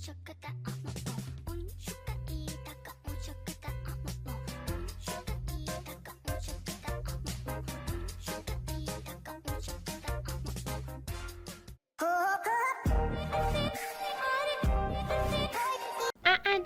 chocada.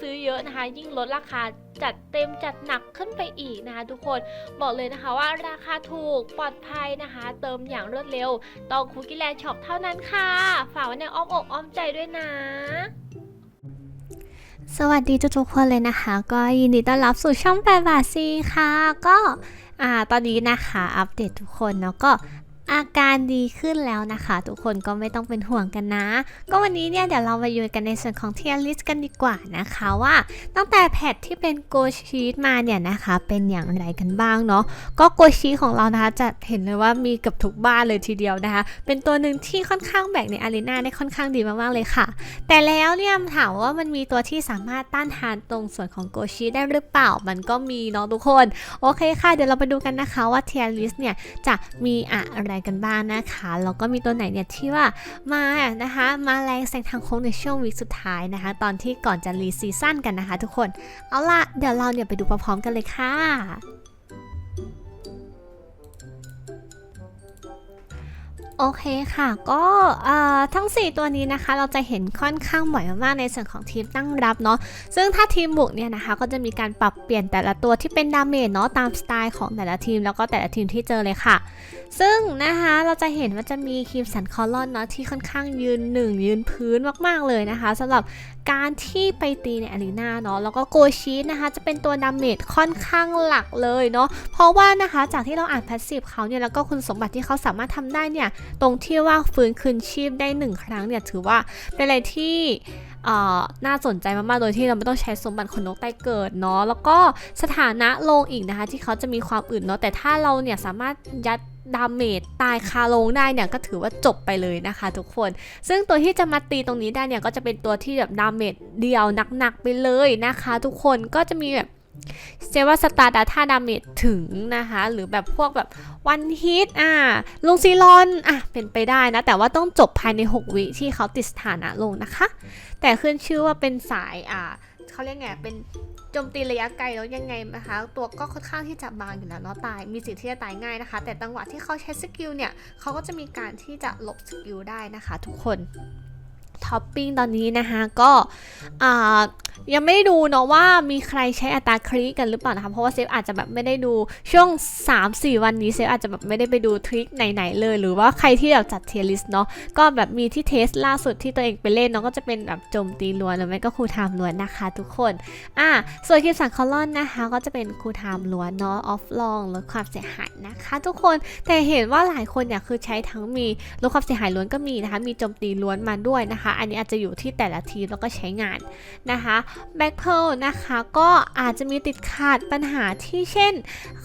ซื้อเยอะนะคะ ยิ่งลดราคาจัดเต็มจัดหนักขึ้นไปอีกนะคะทุกคนบอกเลยนะคะว่าราคาถูกปลอดภัยนะคะ เติมอย่างรวดเร็วต้องคุกกี้แลนด์ช็อปเท่านั้นค่ะ ฝากไว้ในอ้อมอกอ้อมใจด้วยนะสวัสดีทุกๆคนเลยนะคะ ก็ยินดีต้อนรับสู่ช่องแปดบาทซีค่ะ ก็อ่าตอนนี้นะคะ อัปเดตทุกคนเนาะก็ อาการดีขึ้นแล้วนะคะ ทุกคนก็ไม่ต้องเป็นห่วงกันนะ ก็วันนี้เนี่ยเดี๋ยวเรามาอยู่กันในส่วนของเทียร์ลิสกันดีกว่านะคะว่า ตั้งแต่แพทที่เป็นโกชีตมาเนี่ยนะคะ เป็นอย่างไรกันบ้างเนาะก็โกชีของเรานะคะจะเห็นเลยว่ามีเกับทุกบ้านเลยทีเดียวนะคะ เป็นตัวหนึ่งที่ค่อนข้างแบกในอารีนาได้ค่อนข้างดีมากๆเลยค่ะ แต่แล้วเนี่ยถามว่ามันมีตัวที่สามารถต้านทานตรงส่วนของโกชิได้หรือเปล่ามันก็มีเนาะทุกคนโอเคค่ะเดี๋ยวเราไปดูกันนะคะว่าเทียริสเนี่ยจะมีอะไรกันบ้างนะคะแล้วก็มีตัวไหนเนี่ยที่ว่ามานะคะมาแรงแซงทางโค้งในช่วงวิกสุดท้ายนะคะ ตอนที่ก่อนจะรีซีซั่นกันนะคะ ทุกคนเอาล่ะเดี๋ยวเราเนี่ยไปดูพร้อมๆกันเลยค่ะ โอเคค่ะ ก็ทั้ง 4 ตัวนี้นะคะ เราจะเห็นค่อนข้างบ่อยมากๆในส่วนของทีมตั้งรับเนาะซึ่งถ้าทีมบุกเนี่ยนะคะ ก็จะมีการปรับเปลี่ยนแต่ละตัวที่เป็นดาเมจเนาะตามสไตล์ของแต่ละทีมแล้วก็แต่ละทีมที่เจอเลยค่ะ ซึ่งนะคะเราจะเห็นว่าจะมีคีมสันคอลอนเนาะที่ค่อนข้างยืนหนึ่งยืนพื้นมากๆเลยนะคะสำหรับ การที่ไปตีในอารีนาเนาะแล้วก็โกชีนะคะ จะเป็นตัวดาเมจค่อนข้างหลักเลยเนาะเพราะว่านะคะจากที่เราอ่านแพสซีฟเขาเนี่ยแล้วก็คุณสมบัติที่เขาสามารถทำได้เนี่ยตรงที่ว่าฟื้นคืนชีพได้หนึ่งครั้งเนี่ยถือว่าเป็นอะไรที่เอ่อน่าสนใจมากๆ โดยที่เราไม่ต้องใช้สมบัติคนนกใต้เกิดเนาะ แล้วก็สถานะลงอีกนะคะ ที่เขาจะมีความอื่นเนาะ แต่ถ้าเราเนี่ยสามารถยัด ดาเมจตายคาลงได้เนี่ยก็ถือว่าจบไปเลยนะคะทุกคน ซึ่งตัวที่จะมาตีตรงนี้ได้เนี่ยก็จะเป็นตัวที่แบบดาเมจเดียวหนักๆไปเลยนะคะ ทุกคนก็จะมีแบบเซว่าสตาร์ดาท่าดาเมจถึงนะคะ หรือแบบพวกแบบวันฮิตอ่าลุงซีรอนอะเป็นไปได้นะ แต่ว่าต้องจบภายใน 6 วิที่เขาติดสถานะลงนะคะ แต่ขึ้นชื่อว่าเป็นสายอ่า เขาเรียกไงเป็นโจมตีระยะไกลแล้วยังไงนะคะ ตัวก็ค่อนข้างที่จะบางอยู่แล้วเนาะตาย มีสิทธิ์ที่จะตายง่ายนะคะ แต่จังหวะที่เขาใช้สกิลเนี่ยเขาก็จะมีการที่จะหลบสกิลได้นะคะ ทุกคน ท็อปปิ้งตอนนี้นะคะก็ยังไม่ได้ดูเนาะว่ามีใครใช้อัตราคลิกกันหรือเปล่านะคะเพราะว่าเซฟอาจจะแบบไม่ได้ดูช่วง 3-4 วันนี้เซฟอาจจะแบบไม่ได้ไปดูทริคไหนๆเลย หรือว่าใครที่แบบจัดเทียริสเนาะก็แบบมีที่เทสล่าสุดที่ตัวเองไปเล่นเนาะก็จะเป็นแบบโจมตีล้วนหรือไม่ก็คูลไทม์ล้วนนะคะทุกคนอะส่วนคิมสันคอลอนนะคะก็จะเป็นคูลไทม์ล้วนเนาะออฟลองลดความเสียหายนะคะ ทุกคนแต่เห็นว่าหลายคนเนี่ยคือใช้ทั้งมีลดความเสียหายล้วนก็มีนะคะมีโจมตีล้วนมาด้วยนะคะอันนี้อาจจะอยู่ที่แต่ละทีแล้วก็ใช้งานนะคะแบ็คเพลนะคะก็อาจจะมีติดขาดปัญหาที่เช่น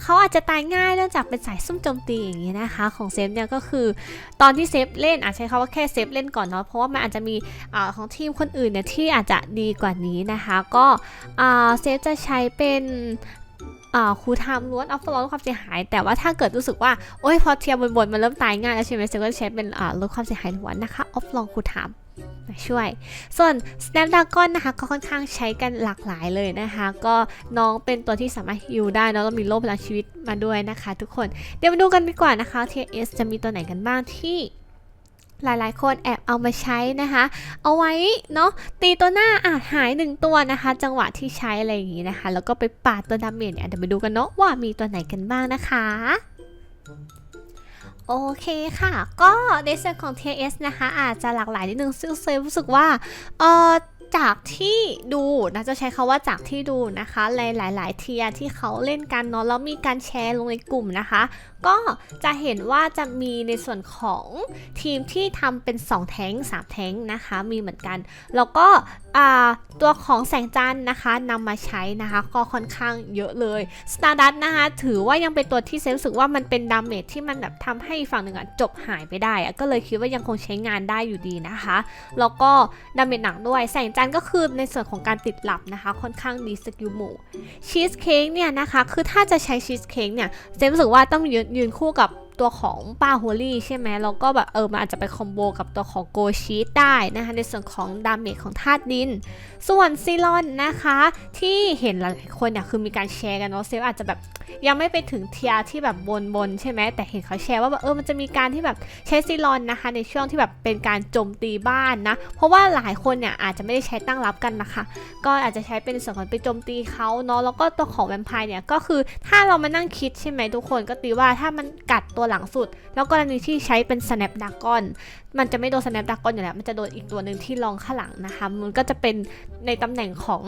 เขาอาจจะตายง่ายเนื่องจากเป็นสายซุ่มโจมตีอย่างนี้นะคะ ของเซฟเนี่ยก็คือตอนที่เซฟเล่นอาจใช้คำว่าแค่เซฟเล่นก่อนเนาะเพราะว่ามันอาจจะมีอของทีมคนอื่นเนี่ยที่อาจจะดีกว่านี้นะคะก็เซฟจะใช้เป็นครูทม์ล้วนออฟลดความเสียหาย แต่ว่าถ้าเกิดรู้สึกว่า โอ้ยพอเทียบบนๆมันเริ่มตายง่ายแล้วใช่ไหมเซฟก็จะใช้เป็นลดความเสียหายล้วนนะคะออฟลองครูทม์ มาช่วย ส่วน Snapdragon นะคะก็ค่อนข้างใช้กันหลากหลายเลยนะคะ ก็น้องเป็นตัวที่สามารถฮิวได้เนอะแล้วมีโล่พลังชีวิตมาด้วยนะคะ ทุกคนเดี๋ยวมาดูกันดีกว่านะคะ TS จะมีตัวไหนกันบ้างที่หลายๆ คนแอบเอามาใช้นะคะ เอาไว้เนาะตีตัวหน้าอาจหายหนึ่งตัวนะคะ จังหวะที่ใช้อะไรอย่างนี้นะคะ แล้วก็ไปปาดตัวดาเมจเนี่ยเดี๋ยวมาดูกันเนาะว่ามีตัวไหนกันบ้างนะคะ โอเคค่ะ ก็ในส่วนของ TS นะคะ อาจจะหลากหลายนิดนึงซึ่งเซฟรู้สึกว่าเออ จากที่ดูนะจะใช้คาว่าจากที่ดูนะคะในหลาย ๆ เทียที่เขาเล่นกันเนาะแล้วมีการแชร์ลงในกลุ่มนะคะ ก็จะเห็นว่าจะมีในส่วนของทีมที่ทำเป็น 2 แท้ง 3 แท้งนะคะ มีเหมือนกัน แล้วก็ตัวของแสงจันทร์นะคะนำมาใช้นะคะก็ค่อนข้างเยอะเลย Stardust นะคะถือว่ายังเป็นตัวที่เซนรู้สึกว่ามันเป็นดาเมจที่มันแบบทำให้ฝั่งหนึ่งอะจบหายไปได้อะก็เลยคิดว่ายังคงใช้งานได้อยู่ดีนะคะ แล้วก็ดาเมจหนักด้วยแสงจันทร์ก็คือในส่วนของการติดหลับนะคะ ค่อนข้างดีสกิลหมู่ชีสเค้กเนี่ยนะคะ คือถ้าจะใช้ชีสเค้กเนี่ยเซมรู้สึกว่าต้องยืนยืนคู่กับ ตัวของป้าโฮลี่ใช่ไหมแล้วก็แบบเออมันอาจจะไปคอมโบกับตัวของโกชีได้นะคะในส่วนของดาเมจของธาตุดิน ส่วนซีรอนนะคะ ที่เห็นหลายคนเนี่ยคือมีการแชร์กันเนาะเซฟอาจจะแบบยังไม่ไปถึงเทียที่แบบบนบนใช่ไหมแต่เห็นเขาแชร์ว่าแบบเออมันจะมีการที่แบบใช้ซีรอนนะคะ ในช่วงที่แบบเป็นการโจมตีบ้านนะ เพราะว่าหลายคนเนี่ยอาจจะไม่ได้ใช้ตั้งรับกันนะคะ ก็อาจจะใช้เป็นส่วนของไปโจมตีเขาเนาะแล้วก็ตัวของแวมไพร์เนี่ยก็คือถ้าเรามานั่งคิดใช่ไหมทุกคนก็ตีว่าถ้ามันกัดตัวหลังสุด แล้วกรณีที่ใช้เป็น snap dragon มันจะไม่โดน snap dragon อยู่แล้ว มันจะโดนอีกตัวหนึ่งที่รองข้างหลังนะคะ มันก็จะเป็นในตำแหน่งของ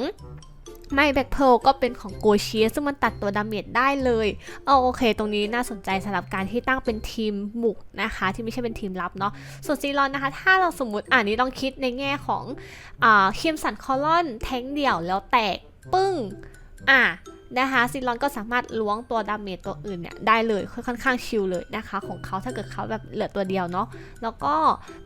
ไม่แบ็คเพลก็เป็นของโกเชียซึ่งมันตัดตัวดาเมจได้เลยเอาโอเค ตรงนี้น่าสนใจสำหรับการที่ตั้งเป็นทีมบุกนะคะ ที่ไม่ใช่เป็นทีมลับเนาะส่วนซีรอนนะคะ ถ้าเราสมมติอ่านี้ลองคิดในแง่ของอ่าคิมสันคอลอน แทงเดี่ยวแล้วแตกปึ้ง อะ นะคะซิลอนก็สามารถล้วงตัวดาเมจตัวอื่นเนี่ยได้เลยค่อนข้างชิลเลยนะคะของเขาถ้าเกิดเขาแบบเหลือตัวเดียวเนาะแล้วก็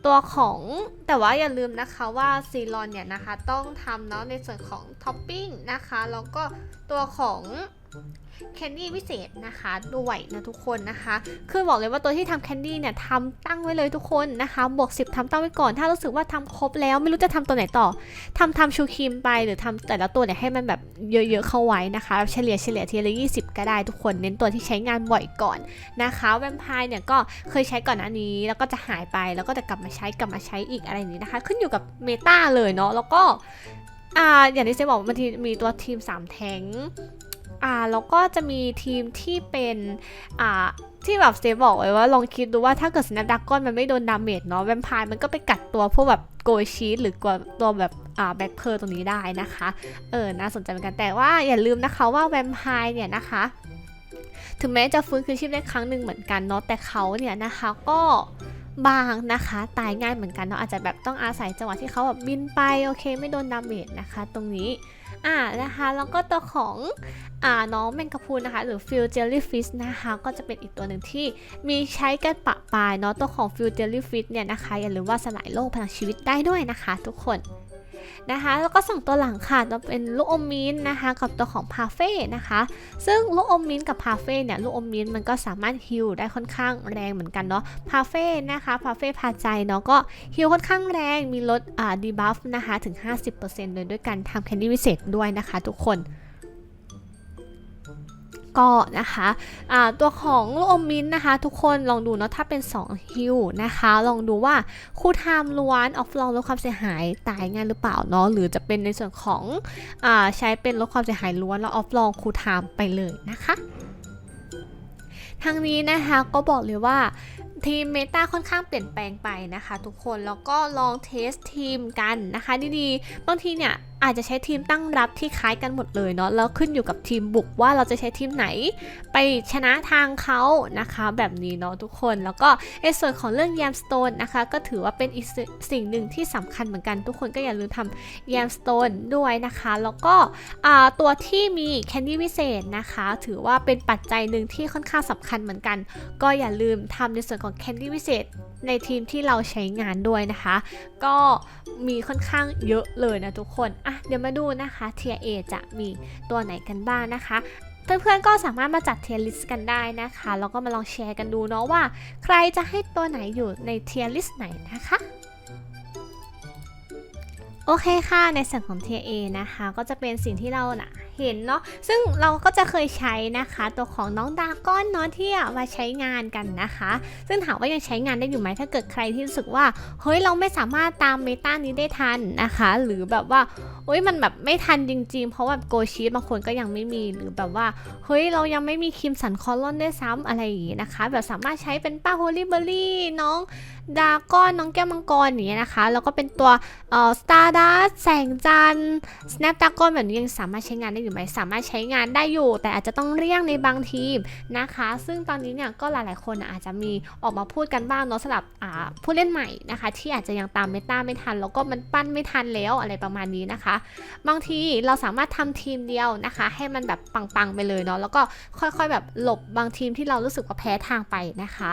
ตัวของแต่ว่าอย่าลืมนะคะว่าซีลอนเนี่ยนะคะต้องทำเนาะในส่วนของท็อปปิ้งนะคะแล้วก็ตัวของ แคนดี้พิเศษนะคะด้วยนะทุกคนนะคะ คือบอกเลยว่าตัวที่ทำแคนดี้เนี่ยทำตั้งไว้เลยทุกคนนะคะบวก 10ทำตั้งไว้ก่อน ถ้ารู้สึกว่าทำครบแล้วไม่รู้จะทำตัวไหนต่อทำทำชูครีมไปหรือทำแต่ละตัวเนี่ยให้มันแบบเยอะๆเข้าไว้นะคะเฉลี่ยเฉลี่ยทีละ20 ก็ได้ทุกคน เน้นตัวที่ใช้งานบ่อยก่อนนะคะแวมไพร์เนี่ยก็เคยใช้ก่อนอันนี้ แล้วก็จะหายไปแล้วก็จะกลับมาใช้กลับมาใช้อีกอะไรนี้นะคะ ขึ้นอยู่กับเมตาเลยเนาะแล้วก็อ่าอย่างที่เซบอกบางทีมีตัวทีม 3 แทง อ่าแล้วก็จะมีทีมที่เป็นอ่าที่แบบเซฟบอกไว้ว่าลองคิดดูว่าถ้าเกิดสแนปดักก้อนมันไม่โดนดาเมจเนาะแวมไพร์มันก็ไปกัดตัวพวกแบบโกยชีสหรือกตัวแบบอ่าแบ็คเพอร์ตรงนี้ได้นะคะ เออน่าสนใจเหมือนกันแต่ว่าอย่าลืมนะคะว่าแวมไพร์เนี่ยนะคะ ถึงแม้จะฟื้นคืนชีพได้ครั้งหนึ่งเหมือนกันเนาะแต่เขาเนี่ยนะคะก็บางนะคะตายง่ายเหมือนกันเนาะอาจจะแบบต้องอาศัยจังหวะที่เขาแบบบินไปโอเค ไม่โดนดาเมจนะคะ ตรงนี้ อ่านะคะแล้วก็ตัวของอ่าน้องแมงกะพรุนนะคะ หรือฟิลเจลลี่ฟิชนะคะก็จะเป็นอีกตัวหนึ่งที่มีใช้กันปะปายเนาะตัวของฟิลเจลลี่ฟิชเนี่ยนะคะอย่าลืมว่าสลายโลกพลังชีวิตได้ด้วยนะคะ ทุกคน นะคะ แล้วก็ส่งตัวหลังค่ะจะเป็นลูกอมมิ้นนะคะ กับตัวของพาเฟ่นะคะ ซึ่งลูกอมมิ้นกับพาเฟ่เนี่ยลูกอมมิ้นมันก็สามารถฮิลได้ค่อนข้างแรงเหมือนกันเนาะพาเฟ่นะคะพาเฟ่พาใจเนาะก็ฮิลค่อนข้างแรงมีลดอ่าดีบัฟนะคะถึง 50%เลยด้วยการทำแคนดี้วิเศษด้วยนะคะทุกคน ก็นะคะอ่าตัวของลูกอมมิ้นนะคะ ทุกคนลองดูเนาะถ้าเป็น 2 ฮิลนะคะ ลองดูว่าคู่ไทม์ล้วนออฟลองลดความเสียหายตายงายหรือเปล่าเนาะหรือจะเป็นในส่วนของอใช้เป็นลดความเสียหายล้วนแล้วออฟลองคู่ไทม์ไปเลยนะคะทางนี้นะคะก็บอกเลยว่าทีมเมตาค่อนข้างเปลี่ยนแปลงไปนะคะ ทุกคนแล้วก็ลองเทสทีมกันนะคะดีๆบางทีเนี่ย อาจจะใช้ทีมตั้งรับที่คล้ายกันหมดเลยเนาะแล้วขึ้นอยู่กับทีมบุกว่าเราจะใช้ทีมไหน ไปชนะทางเขานะคะแบบนี้เนาะทุกคน แล้วก็ในส่วนของเรื่องแยมสโตนนะคะก็ถือว่าเป็นอีกสิ่งหนึ่งที่สำคัญเหมือนกัน ทุกคนก็อย่าลืมทำแยมสโตนด้วยนะคะ แล้วก็ตัวที่มีแคนดี้วิเศษนะคะ ถือว่าเป็นปัจจัยหนึ่งที่ค่อนข้างสำคัญเหมือนกัน ก็อย่าลืมทำในส่วนของแคนดี้วิเศษในทีมที่เราใช้งานด้วยนะคะ ก็มีค่อนข้างเยอะเลยนะทุกคนอะเดี๋ยวมาดูนะคะเทียเอจะมีตัวไหนกันบ้างนะคะเพื่อนๆก็สามารถมาจัดเทียร์ลิสต์กันได้นะคะ แล้วก็มาลองแชร์กันดูเนาะว่า ใครจะให้ตัวไหนอยู่ในเทียร์ลิสต์ไหนนะคะ โอเคค่ะ ในส่วนของ Tier A นะคะ ก็จะเป็นสิ่งที่เราน่ะ เห็นเนาะซึ่งเราก็จะเคยใช้นะคะ ตัวของน้องดาก้อนเนาะที่มาใช้งานกันนะคะ ซึ่งถามว่ายังใช้งานได้อยู่ไหมถ้าเกิดใครที่รู้สึกว่าเฮ้ยเราไม่สามารถตามเมตานี้ได้ทันนะคะ หรือแบบว่าเฮ้ยมันแบบไม่ทันจริงๆ เพราะว่าโกชีบางคนก็ยังไม่มีหรือแบบว่าเฮ้ยเรายังไม่มีคิมสันคอลลอนได้ซ้ำอะไรอย่างงี้นะคะ แบบสามารถใช้เป็นป้าโฮลี่เบอรี่น้องดาก้อนน้องแก้วมังกรอย่างเงี้ยนะคะ แล้วก็เป็นตัวเอ่อสตาร์ดัสแสงจันทร์สแนปดาก้อนแบบนี้ยังสามารถใช้งานได้อยู่ไหมสามารถใช้งานได้อยู่ แต่อาจจะต้องเลี่ยงในบางทีมนะคะ ซึ่งตอนนี้เนี่ยก็หลายๆคนอาจจะมีออกมาพูดกันบ้างเนาะสำหรับผู้เล่นใหม่นะคะ ที่อาจจะยังตามเมตาไม่ทัน แล้วก็มันปั้นไม่ทันแล้วอะไรประมาณนี้นะคะ บางทีเราสามารถทำทีมเดียวนะคะ ให้มันแบบปังๆไปเลยเนาะแล้วก็ค่อยๆ แบบหลบบางทีมที่เรารู้สึกว่าแพ้ทางไปนะคะ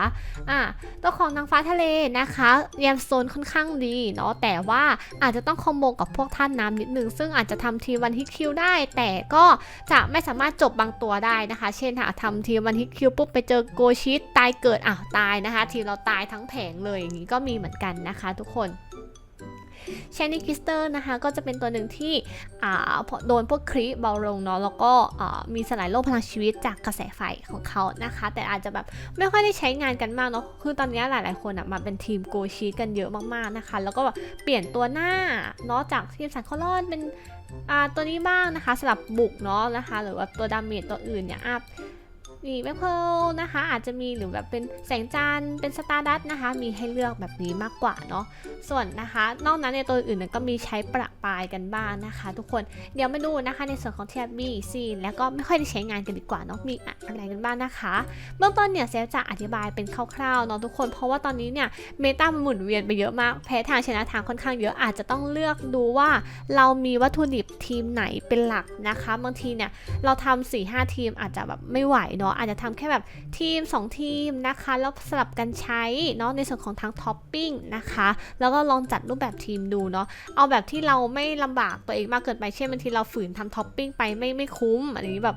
อ่าตัวของนางฟ้าทะเลนะคะแยมโซนค่อนข้างดีเนาะแต่ว่าอาจจะต้องคอมโบกับพวกท่านน้ำนิดนึง ซึ่งอาจจะทำทีมวันฮิตคิวได้ แต่ก็จะไม่สามารถจบบางตัวได้นะคะ เช่นหาทำทีมวันฮิตคิวปุ๊บไปเจอโกชิตตายเกิดอ้าวตายนะคะ ทีเราตายทั้งแผงเลยอย่างนี้ก็มีเหมือนกันนะคะ ทุกคน ชนิคิสเตอร์นะคะก็จะเป็นตัวหนึ่งที่อ่าพอโดนพวกครีเบาลงเนาะแล้วก็มีสลายโลกพลังชีวิตจากกระแสไฟของเขานะคะ แต่อาจจะแบบไม่ค่อยได้ใช้งานกันมากเนาะคือตอนนี้หลายๆคนอะมาเป็นทีมโกชีกันเยอะมากๆนะคะ แล้วก็แบบเปลี่ยนตัวหน้าเนาะจากทีมสันคอลอนเป็นอ่าตัวนี้บ้างนะคะสลับบุกเนาะนะคะ หรือว่าตัวดาเมจตัวอื่นเนี่ยอัพ มีแมคเพลนะคะ อาจจะมีหรือแบบเป็นแสงจันทร์เป็นสตาร์ดัสนะคะ มีให้เลือกแบบนี้มากกว่าเนาะส่วนนะคะ นอกนั้นในตัวอื่นก็มีใช้ประปายกันบ้างนะคะ ทุกคนเดี๋ยวมาดูนะคะในส่วนของเทียบบีซีแล้วก็ไม่ค่อยได้ใช้งานกันดีกว่าเนาะมีอะไรกันบ้างนะคะเบื้องต้นเนี่ยเซฟจะอธิบายเป็นคร่าวๆเนาะทุกคนเพราะว่าตอนนี้เนี่ยเมตามันหมุนเวียนไปเยอะมากแพ้ทางชนะทางค่อนข้างเยอะอาจจะต้องเลือกดูว่า เรามีวัตถุดิบทีมไหนเป็นหลักนะคะ บางทีเนี่ยเราทำ4ี่ห้าทีมอาจจะแบบไม่ไหวเนาะอาจจะทำแค่แบบทีม 2 ทีมนะคะ แล้วสลับกันใช้เนาะในส่วนของทางท็อปปิ้งนะคะ แล้วก็ลองจัดรูปแบบทีมดูเนาะเอาแบบที่เราไม่ลำบากตัวเองมากเกินไปเช่นบางทีเราฝืนทำท็อปปิ้งไปไม่ไม่คุ้มอันนี้แบบ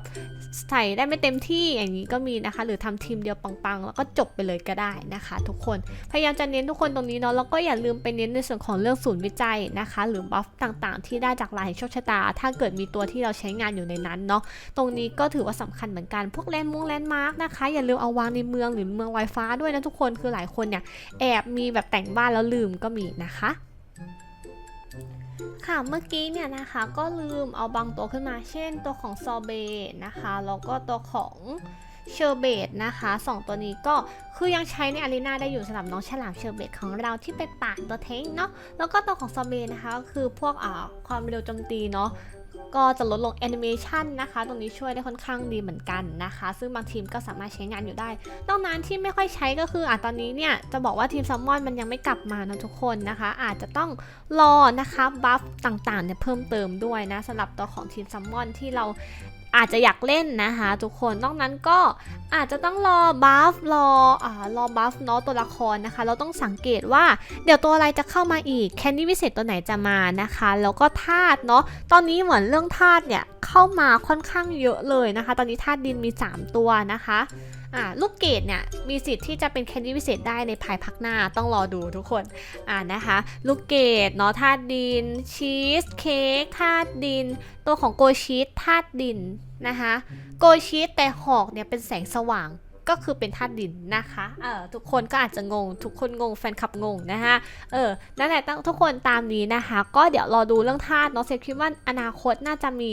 ใส่ได้ไม่เต็มที่อย่างนี้ก็มีนะคะ หรือทำทีมเดียวปังๆ แล้วก็จบไปเลยก็ได้นะคะ ทุกคนพยายามจะเน้นทุกคนตรงนี้เนาะแล้วก็อย่าลืมไปเน้นในส่วนของเรื่องศูนย์วิจัยนะคะ หรือบัฟต่างๆ ที่ได้จากลายแห่งโชคชะตา ถ้าเกิดมีตัวที่เราใช้งานอยู่ในนั้นเนาะตรงนี้ก็ถือว่าสำคัญเหมือนกันพวกแลนด์งแลนด์มาร์กนะคะ อย่าลืมเอาวางในเมืองหรือเมืองไวฟ้าด้วยนะทุกคนคือหลายคนเนี่ยแอบมีแบบแต่งบ้านแล้วลืมก็มีนะคะค่ะเมื่อกี้เนี่ยนะคะก็ลืมเอาบางตัวขึ้นมา เช่นตัวของซอเบนะคะแล้วก็ตัวของเชอร์เบตนะคะสองตัวนี้ก็คือยังใช้ในอารีนาได้อยู่สำหรับน้องฉลามเชอร์เบตของเราที่ไปปาดตัวเทงเนาะแล้วก็ตัวของซอเบนะคะก็คือพวกอ่าความเร็วโจมตีเนาะ ก็จะลดลงแอนิเมชันนะคะ ตรงนี้ช่วยได้ค่อนข้างดีเหมือนกันนะคะ ซึ่งบางทีมก็สามารถใช้งานอยู่ได้ นอกนั้นที่ไม่ค่อยใช้ก็คืออะตอนนี้เนี่ย จะบอกว่าทีมซัมมอนมันยังไม่กลับมานะทุกคนนะคะ อาจจะต้องรอนะคะ บัฟต่างๆเนี่ยเพิ่มเติมด้วยนะสำหรับตัวของทีมซัมมอนที่เรา อาจจะอยากเล่นนะคะทุกคนนอกนั้นก็อาจจะต้องรอบัฟรออ่ารอบัฟเนาะตัวละครนะคะ เราต้องสังเกตว่าเดี๋ยวตัวอะไรจะเข้ามาอีกแคนดี้วิเศษตัวไหนจะมานะคะ แล้วก็ธาตุเนาะตอนนี้เหมือนเรื่องธาตุเนี่ยเข้ามาค่อนข้างเยอะเลยนะคะ ตอนนี้ธาตุดินมี 3 ตัวนะคะ อ่าลูกเกดเนี่ยมีสิทธิ์ที่จะเป็นแคนดี้วิเศษได้ในภายภาคหน้าต้องรอดูทุกคนอ่านะคะลูกเกดเนาะธาตุดิน ชีสเค้กธาตุดิน ตัวของโกชีสธาตุดินนะคะโกชีสแต่หอกเนี่ยเป็นแสงสว่างก็คือเป็นธาตุดินนะคะเออทุกคนก็อาจจะงง ทุกคนงงแฟนคลับงงนะคะเออนั่นแหละต้องทุกคนตามนี้นะคะ ก็เดี๋ยวรอดูเรื่องธาตุเนาะเซฟคิดว่าอนาคตน่าจะมี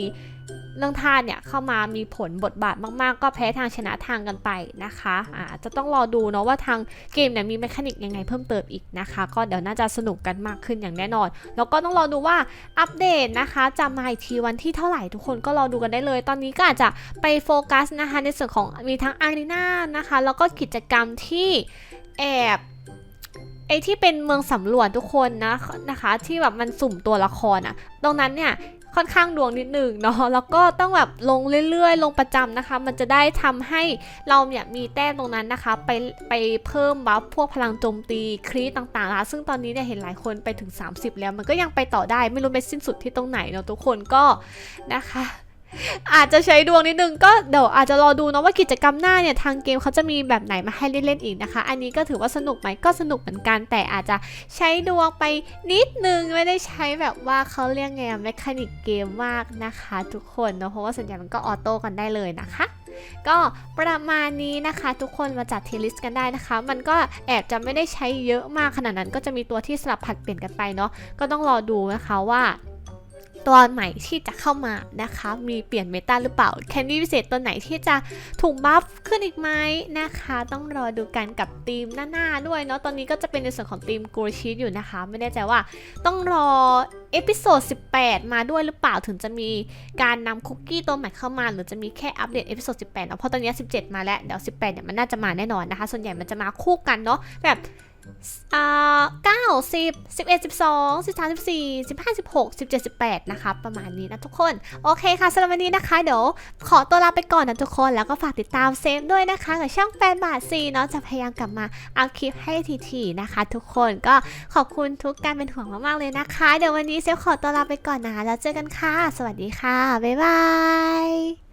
เรื่องธาตุเนี่ยเข้ามามีผลบทบาทมาก ๆ ก็แพ้ทางชนะทางกันไปนะคะอ่าจะต้องรอดูเนาะว่าทางเกมเนี่ยมีแมคานิกยังไงเพิ่มเติมอีกนะคะ ก็เดี๋ยวน่าจะสนุกกันมากขึ้นอย่างแน่นอน แล้วก็ต้องรอดูว่าอัปเดตนะคะจะมาอีกทีวันที่เท่าไหร่ทุกคนก็รอดูกันได้เลย ตอนนี้ก็อาจจะไปโฟกัสนะคะในส่วนของมีทั้งอารีนานะคะ แล้วก็กิจกรรมที่แอบไอที่เป็นเมืองสำรวจทุกคนนะนะคะ ที่แบบมันสุ่มตัวละครอะตรงนั้นเนี่ย ค่อนข้างดวงนิดหนึ่งเนาะแล้วก็ต้องแบบลงเรื่อยๆ ลงประจำนะคะ มันจะได้ทำให้เราเนี่ยมีแต้มตรงนั้นนะคะ ไปไปเพิ่มบัฟพวกพลังโจมตีครีต่างๆนะคะซึ่งตอนนี้เนี่ยเห็นหลายคนไปถึง 30 แล้ว มันก็ยังไปต่อได้ไม่รู้ไปสิ้นสุดที่ตรงไหนเนาะทุกคนก็นะคะ อาจจะใช้ดวงนิดนึงก็เดี๋ยวอาจจะรอดูเนาะว่ากิจกรรมหน้าเนี่ยทางเกมเขาจะมีแบบไหนมาให้เล่นๆอีกนะคะ อันนี้ก็ถือว่าสนุกไหมก็สนุกเหมือนกัน แต่อาจจะใช้ดวงไปนิดนึงไม่ได้ใช้แบบว่าเขาเรียกไงแมคานิกเกมมากนะคะ ทุกคนเนาะเพราะว่าส่วนใหญ่มันก็ออโต้กันได้เลยนะคะก็ประมาณนี้นะคะทุกคนมาจัดเทลิสกันได้นะคะ มันก็แอบจะไม่ได้ใช้เยอะมากขนาดนั้น ก็จะมีตัวที่สลับผัดเปลี่ยนกันไปเนาะก็ต้องรอดูนะคะว่า ตัวใหม่ที่จะเข้ามานะคะ มีเปลี่ยนเมตาหรือเปล่า แคนดี้พิเศษตัวไหนที่จะถูกบัฟขึ้นอีกไหมนะคะ ต้องรอดูกันกับทีมหน้าๆด้วยเนาะตอนนี้ก็จะเป็นในส่วนของทีมกูชีอยู่นะคะ ไม่แน่ใจว่าต้องรอเอพิโซด18 มาด้วยหรือเปล่าถึงจะมีการนำคุกกี้ตัวใหม่เข้ามา หรือจะมีแค่อัปเดตเอพิโซด18เนาะเพราะตอนนี้ 17 มาแล้วเดี๋ยว 18เนี่ยมันน่าจะมาแน่นอนนะคะ ส่วนใหญ่มันจะมาคู่กันเนาะแบบ อ่าเก้าสิบสิบเอ็ดสิบสองสิบสามสิบสี่สิบห้าสิบหกสิบเจ็ดสิบแปดนะคะประมาณนี้นะทุกคน โอเคค่ะสำหรับวันนี้นะคะ เดี๋ยวขอตัวลาไปก่อนนะทุกคน แล้วก็ฝากติดตามเซฟด้วยนะคะ กับช่องแฟนบาทซีเนาะจะพยายามกลับมาอัพคลิปให้ทีๆนะคะ ทุกคนก็ขอบคุณทุกการเป็นห่วงมากๆเลยนะคะ เดี๋ยววันนี้เซฟขอตัวลาไปก่อนนะแล้วเจอกันค่ะ สวัสดีค่ะบ๊ายบาย